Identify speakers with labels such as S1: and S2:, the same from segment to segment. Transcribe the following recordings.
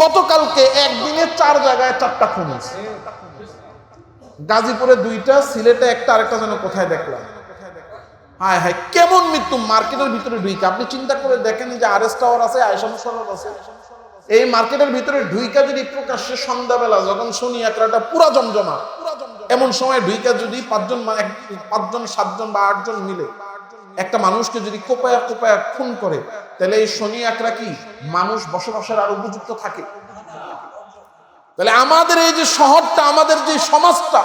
S1: গতকালকে একদিনে চার জায়গায় চারটা খুন হয়েছে। গাজীপুরে দুইটা, সিলেটে একটা, আরেকটা যেন কোথায় দেখলাম। হায় হায়, কেমন মৃত্যু? মার্কেটের ভিতরে ঢুইকা। আপনি চিন্তা করে দেখেন যে আর এস টাওয়ার আছে আয়সান সরব আছে। এই মার্কেটের ভিতরে ঢুইকা যদি প্রকাশ্যে সন্ধ্যাবেলা যখন শনি একরাটা পুরা জমজমা এমন সময় ঢুইকা যদি পাঁচজন পাঁচজন, সাতজন বা আটজন মিলে একটা মানুষকে যদি কোপায়া কোপায়া খুন করে তাহলে এই শনি একরা কি মানুষ বসবাসের আর উপযুক্ত থাকে? তাহলে আমাদের এই যে শহরটা, আমাদের যে সমাজটা,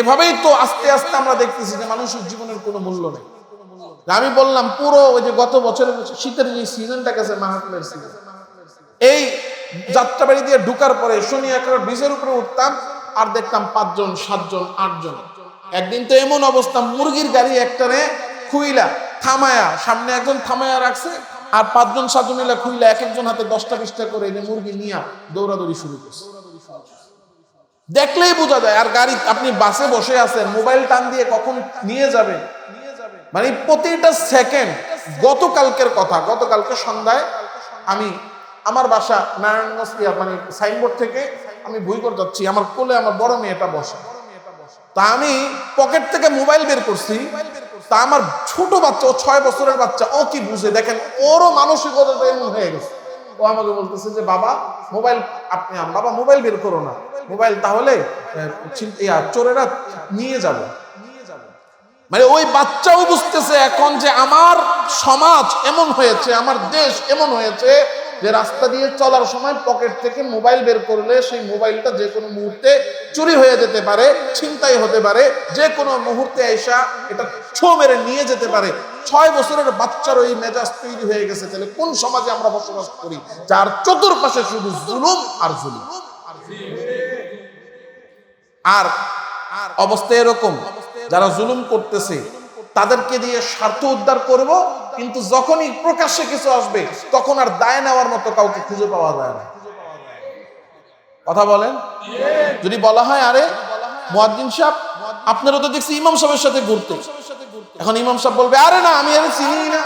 S1: এভাবেই তো আস্তে আস্তে আমরা দেখতেছি যে মানুষের জীবনের কোনো মূল্য নেই। আমি বললাম, পুরো ওই যে গত বছরের শীতের যে সিজনটা গেছে, মাহাত্মের সিজন এই যাত্রাবাড়ি দিয়ে ঢুকার পরে শনি একবার ব্রিজের উপরে উঠতাম আর দেখতাম পাঁচজন, সাতজন, আটজন। একদিন তো এমন অবস্থা, মুরগির গাড়ি একটানে খুইলা থামায়া, সামনে একজন থামায়া রাখছে আর পাঁচজন, সাতজন মিলে খুইলা এক একজন হাতে দশটা বিশটা করে এনে মুরগি নিয়ে দৌড়াদৌড়ি শুরু করছে। দেখলেই বোঝা যায়, আর গাড়ি, আপনি বাসে বসে আছেন, মোবাইল টান দিয়ে কখন নিয়ে যাবেন? মানে প্রতিটা সেকেন্ড, গতকালকের কথা, গতকালকে সন্ধ্যায় আমি আমার বাসা নারায়ণগঞ্জ মানে সাইনবোর্ড থেকে আমি বই করে যাচ্ছি, আমার কোলে আমার বড় মেয়েটা বসে। তা আমি পকেট থেকে মোবাইল বের করছি তা আমার ছোট বাচ্চা, ও ছয় বছরের বাচ্চা, ও কি বুঝে? দেখেন, ওরও মানসিকতা এমন হয়ে গেছে। ও আমাকে বলতেছে যে, বাবা, মোবাইল আপনি বাবা, মোবাইল বের করো না। মোবাইল তাহলে চোরেরা নিয়ে যাবে। মানে ওই বাচ্চাও বুঝতেছে এখন যে আমার সমাজ এমন হয়েছে, আমার দেশ এমন হয়েছে যে রাস্তা দিয়ে চলার সময় পকেট থেকে মোবাইল বের করলে সেই মোবাইলটা যে কোনো মুহূর্তে চুরি হয়ে যেতে পারে, ছিনতাই হতে পারে। যে কোনো মুহূর্তে এসা এটা ছো মেরে নিয়ে যেতে পারে। ছয় বছরের বাচ্চার ওই মেজাজ তৈরি হয়ে গেছে। তাহলে কোন সমাজে আমরা বসবাস করি? যার চতুর্পাশে শুধু জুলুম আর জুলুম। আর অবস্থা এরকম, যারা জুলুম করতেছে, তাদেরকে দিয়ে স্বার্থ উদ্ধার করব কিন্তু যখনই প্রকাশ্যে কিছু আসবে, তখন আর দায় নেওয়ার মতো কাউকে খুঁজে পাওয়া যায় না। কথা বলেন? যদি বলা হয়, আরে, মুয়াজ্জিন সাহেব আপনারা তো দেখছি ইমাম সাহেবের সাথে ঘুরতে। এখন ইমাম সাহেব বলবে, আরে না, আমি আরে চিনি না।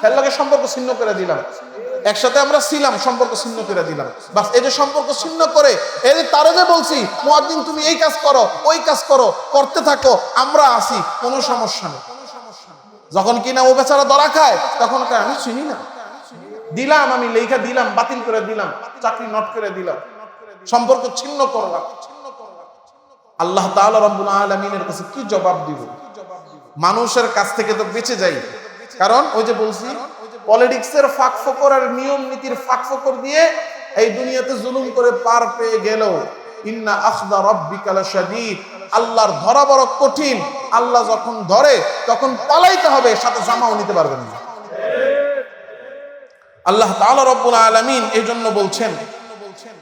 S1: তার সম্পর্ক ছিন্ন করে দিলাম। একসাথে আমরা ছিলাম, সম্পর্ক ছিন্ন করে দিলাম। বাস, এই যে সম্পর্ক ছিন্ন করে, এই যে তারা যে বলছি, মুয়াজ্জিন, তুমি এই কাজ করো, ওই কাজ করো, করতে থাকো, আমরা আসি কোনো সমস্যা নেই। যখন কিনা ও বেচারা ধরা খায়, তখন আমি চিনি না। দিলাম, আমি লেখা দিলাম, বাতিল করে দিলাম, চাকরি নট করে দিলাম, সম্পর্ক ছিন্ন করলাম। আল্লাহ আলামিনের কাছে কি জবাব দিব? মানুষের কাছ থেকে তো বেঁচে যাই। কারণ ওই যে বলছি, পলিটিক্সের ফাঁক ফোকর আর নিয়ম নীতির ফাঁক ফোকর দিয়ে এই দুনিয়াতে জুলুম করে পার পেয়ে গেল ইন্না আখদা রব্বিকা লাশাদীদ। আল্লাহর ধরা বড় কঠিন। আল্লাহ যখন ধরে, তখন পালাইতে হবে, সাথে জামাও নিতে পারবেন না। আল্লাহ তাআলা রব্বুল আলামিন এই জন্য বলছেন,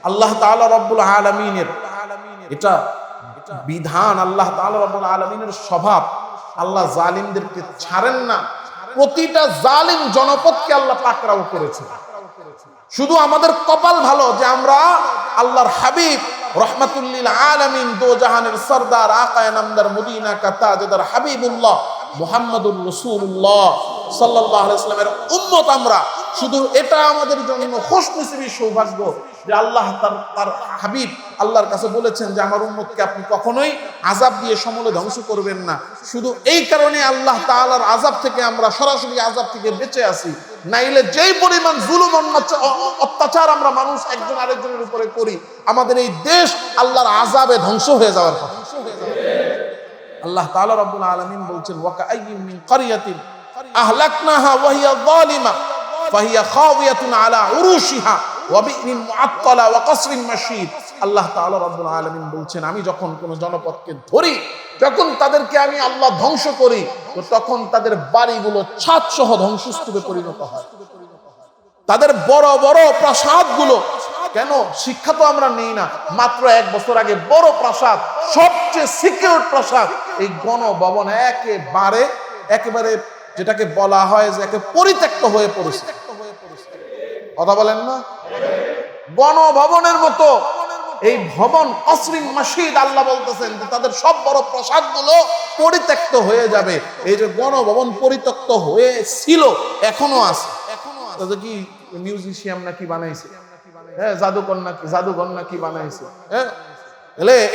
S1: আল্লাহ তাআলা রব্বুল আলামিনের এটা বিধান, আল্লাহ তাআলা রব্বুল আলামিনের স্বভাব। আল্লাহ জালিমদেরকে ছাড়েন না। প্রতিটা জালিম জনপদকে আল্লাহ পাকড়াও করেছে। শুধু আমাদের কপাল ভালো যে আমরা আল্লাহর হাবিব রহমাতুল্লিল আলামিন দো জাহানের সরদার আকায় নামদার মদিনা কাতা যেদার হাবিবুল্লাহ মুহাম্মদুর রসুল্লাহ সাল্লাহ ইসলামের উম্মত আমরা। শুধু এটা আমাদের জন্য খুশ নসিবি সৌভাগ্য যে আল্লাহ তার তার হাবিব আল্লাহর কাছে বলেছেন যে আমার উম্মতকে আপনি কখনোই আজাব দিয়ে সমলে ধ্বংস করবেন না। শুধু এই কারণে আল্লাহ তাআলার আজাব থেকে আমরা সরাসরি আজাব থেকে বেঁচে আছি। নাইলে যেই পরিমাণ জুলুম অত্যাচার আমরা মানুষ একজন আরেকজনের উপরে করি, আমাদের এই দেশ আল্লাহর আজাবে ধ্বংস হয়ে যাওয়ার কথা আল্লাহ তাআলা রব্বুল আলামিন বলছেন ওয়াকা আইয়িন মিন ক্বরিয়াতিন আহলাকনাহা ওয়া হিয়া যালিমা, ফাহিয়া খাওয়িয়াতুন আলা উরুশিহা, ওয়া বি'রিন মুআত্তালা ওয়া কসরিন মাশীদ। আল্লাহ রব্বুল আলামিন বলছেন, আমি যখন কোন জনপদকে ধরি, যখন তাদেরকে আমি আল্লাহ ধ্বংস করি, তো তখন তাদের বাড়িগুলো ছাদ সহ ধ্বংসস্তূপে পরিণত হয়। তাদের বড় বড় প্রাসাদগুলো, কেন? শিক্ষা তো আমরা নেই না। মাত্র এক বছর আগে বড় প্রাসাদ, সবচেয়ে সিকিউর প্রাসাদ, এই গণভবন একেবারে একেবারে যেটাকে বলা হয় যে একে পরিত্যক্ত হয়ে পড়েছে। কথা বলেন না? গণভবনের মতো এই ভবন অশ্রিন মাসিদ আল্লাহ বলতেছেন যে তাদের সব বড় প্রাসাদগুলো পরিত্যক্ত হয়ে যাবে। এই যে গণভবন পরিত্যক্ত হয়েছিল, এখনও আছে। কি মিউজিশিয়াম নাকি বানাইছে? হ্যাঁ জাদুকর নাকি জাদুকর নাকি বানাইছে। হ্যাঁ?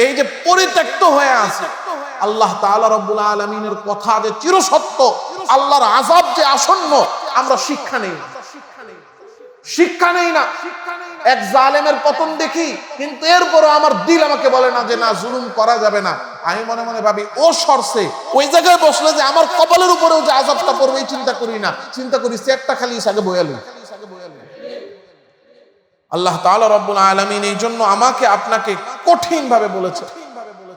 S1: এই যে পরিত্যক্ত হয়ে আছে, আল্লাহ রব্বুল কথা যে চিরসত্য, আল্লাহর আজাব যে আসন্ন, আমরা শিক্ষা নেই। শিক্ষা নেই না। এক জালেমের পতন দেখি, কিন্তু এরপরও আমার দিল আমাকে বলে না যে, না, জুলুম করা যাবে না। আমি মনে মনে ভাবি, ও সরছে ওই জায়গায় বসলে যে আমার কপালের উপরেও যে আজাবটা পড়বে চিন্তা করি না। চিন্তা করি সেটটা খালি আগে বয়ালি আল্লাহ তাআলা রব্বুল আলামিন এই জন্য আমাকে আপনাকে কঠিন ভাবে বলেছে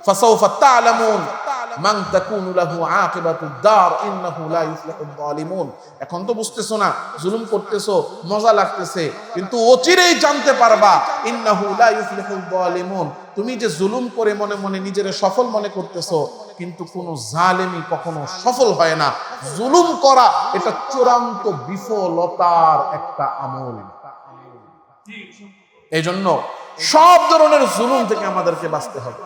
S1: ফাসাউফা তা'লামুন মান তাকুনু লাহু আকিবাতুদ দার, ইন্নাহু লা যালিমুন। এখন তো বুঝতেছো না, জুলুম করতেছো, মজা লাগতেছে, কিন্তু অচিরেই জানতে পারবা, ইন্নাহু লা যালিমুন। তুমি যে জুলুম করে মনে মনে নিজের সফল মনে করতেছো, কিন্তু কোন জালেমি কখনো সফল হয় না। জুলুম করা, এটা চূড়ান্ত বিফলতার একটা আমল। এই জন্য সব ধরনের জুলুম থেকে আমাদেরকে বাঁচতে হবে।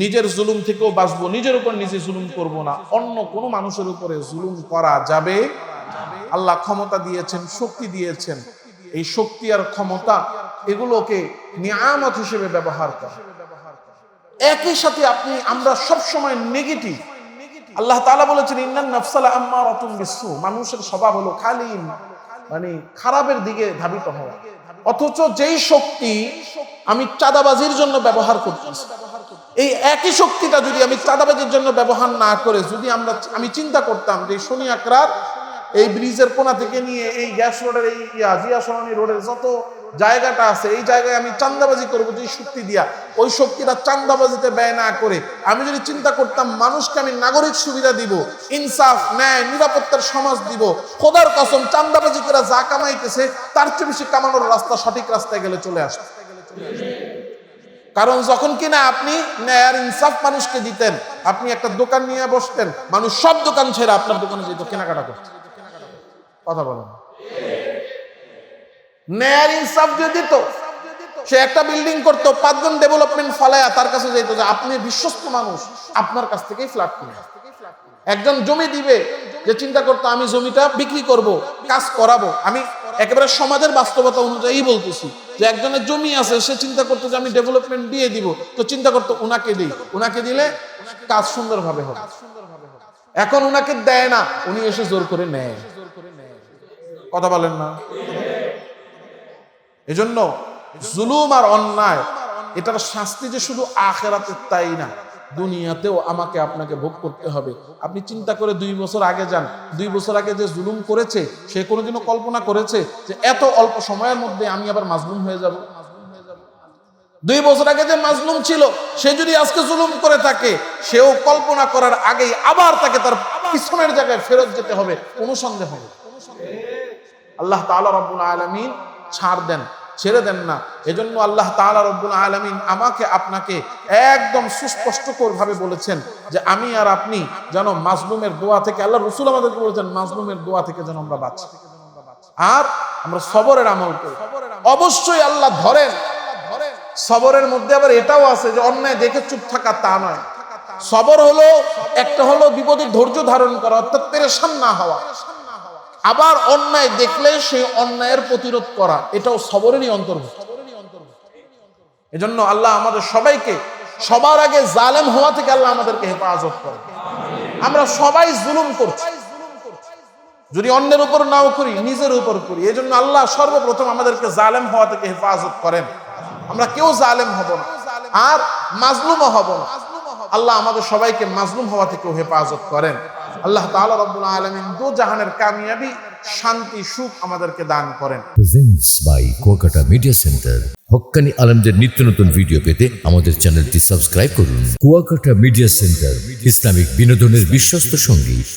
S1: নিজের জুলুম থেকেও বাঁচবো, নিজের উপর নিজে জুলুম করব না। অন্য কোনো মানুষের উপরে জুলুম করা যাবে? আল্লাহ ক্ষমতা দিয়েছেন, শক্তি দিয়েছেন। এই শক্তি আর ক্ষমতা এগুলোকে নিয়ামত হিসেবে ব্যবহার করা। একই সাথে আপনি, আমরা সব সময় নেগেটিভ আল্লাহ তাআলা বলেছেন, ইন্নান নাফসালা আম্মারাতুম বিসু মানুষের স্বভাব হলো খালি মানে খারাপের দিকে ধাবিত হওয়া। অথচ যেই শক্তি আমি চাঁদাবাজির জন্য ব্যবহার করতেছি এই একই শক্তিটা যদি আমি চাঁদাবাজির জন্য ব্যবহার না করে যদি আমরা আমি চিন্তা করতাম যে শনি আকরাত এই ব্রিজের কোনা থেকে নিয়ে এই গ্যাস রোডের এই জিয়া সরণি রোডের যত জায়গাটা আছে, এই জায়গায় আমি চান্দাবাজি করব যে শক্তি দিয়া। ওই শক্তিটা চান্দাবাজিতে ব্যয় না করে। আমি যদি চিন্তা করতাম, মানুষকে আমি নাগরিক সুবিধা দিব, ইনসাফ, ন্যায়, নিরাপত্তার সমাজ দিব, খোদার কসম চান্দাবাজি করে যা কামাইতেছে, তার চেয়ে বেশি কামানোর রাস্তা সঠিক রাস্তায় গেলে চলে আসবে। কারণ যখন কিনা আপনি ন্যায় ইনসাফ মানুষকে দিতেন, আপনি একটা দোকান নিয়ে বসতেন, মানুষ সব দোকান ছেড়ে আপনার দোকানে যেত, কেনাকাটা করতে। কথা বলেন। ন্যায় ইনসাফ দিয়ে দিত, সে একটা বিল্ডিং করতো, পাঁচজন ডেভেলপমেন্ট ফলায়া তার কাছে যেত যে, আপনি বিশ্বস্ত মানুষ, আপনার কাছ থেকেই ফ্ল্যাট কিনে। একজন জমি দিবে, যে চিন্তা করতো, আমি জমিটা বিক্রি করব, কাজ করাবো, আমি একেবারে সমাজের বাস্তবতা অনুযায়ী বলতেছি যে একজনের জমি আছে, সে চিন্তা করতো যে আমি ডেভেলপমেন্ট দিয়ে দিব। তো চিন্তা করতো উনাকে দিই। উনাকে দিলে কাজ সুন্দরভাবে হবে। এখন উনাকে দেয় না, উনি এসে জোর করে নেয়। কথা বলেন না। এজন্য জুলুম আর অন্যায়, এটার শাস্তি যে শুধু আখেরাতে তাই না। দুনিয়াতেও আমাকে আপনাকে ভোগ করতে হবে। আপনি চিন্তা করে দুই বছর আগে যান। দুই বছর আগে যে জুলুম করেছে, সে কোনোদিনও কল্পনা করেছে যে এত অল্প সময়ের মধ্যে আমি আবার মাজলুম হয়ে যাব। দুই বছর আগে যে মাজলুম ছিল, সে যদি আজকে জুলুম করে থাকে, সেও কল্পনা করার আগেই আবার তাকে তার পিছনের জায়গায় ফেরত যেতে হবে। কোনো সন্দেহ আল্লাহ তাআলা রব্বুল আলামিন ছাড় দেন। ছেড়ে দেন না। এজন্য আল্লাহ তাআলা রব্বুল আলামিন আমাকে আপনাকে একদম সুস্পষ্ট ভাবে বলেছেন যে আমি আর আপনি যেন মাজলুমের দোয়া থেকে, আল্লাহ রসুল আমাদেরকে বলেছেন, মাজলুমের দোয়া থেকে যেন আমরা বাঁচি। আর আমরা সবরের আমল করি। অবশ্যই আল্লাহ ধরেন। সবরের মধ্যে আবার এটাও আছে যে অন্যায় দেখে চুপ থাকা তা নয়। সবর হলো, একটা হলো বিপদের ধৈর্য ধারণ করা, অর্থাৎ পেরেশান না হওয়া। আবার অন্যায় দেখলে সেই অন্যায়ের প্রতিরোধ করা, এটাও সবরেরই অন্তর্ভুক্ত। এজন্য আল্লাহ আমাদের সবাইকে, সবার আগে জালেম হওয়া থেকে আল্লাহ আমাদেরকে হেফাজত করে আমরা সবাই জুলুম করছি। যদি অন্যের উপর নাও করি, নিজের উপর করি এই জন্য আল্লাহ সর্বপ্রথম আমাদেরকে জালেম হওয়া থেকে হেফাজত করেন। আমরা কেউ জালেম হব না, আর মাজলুমও হব না। আল্লাহ আমাদের সবাইকে মাজলুম হওয়া থেকেও হেফাজত করেন। আল্লাহ তাআলা রব্বুল আলামিন দু জাহানের কামিয়াবি, শান্তি, সুখ আমাদেরকে দান করেন।
S2: Presents by Kolkata media centre Haqqani আলমদের নিত্য নতুন ভিডিও পেতে আমাদের চ্যানেলটি সাবস্ক্রাইব করুন। কুয়াকাটা মিডিয়া সেন্টার ইসলামিক বিনোদনের বিশ্বস্ত সঙ্গী।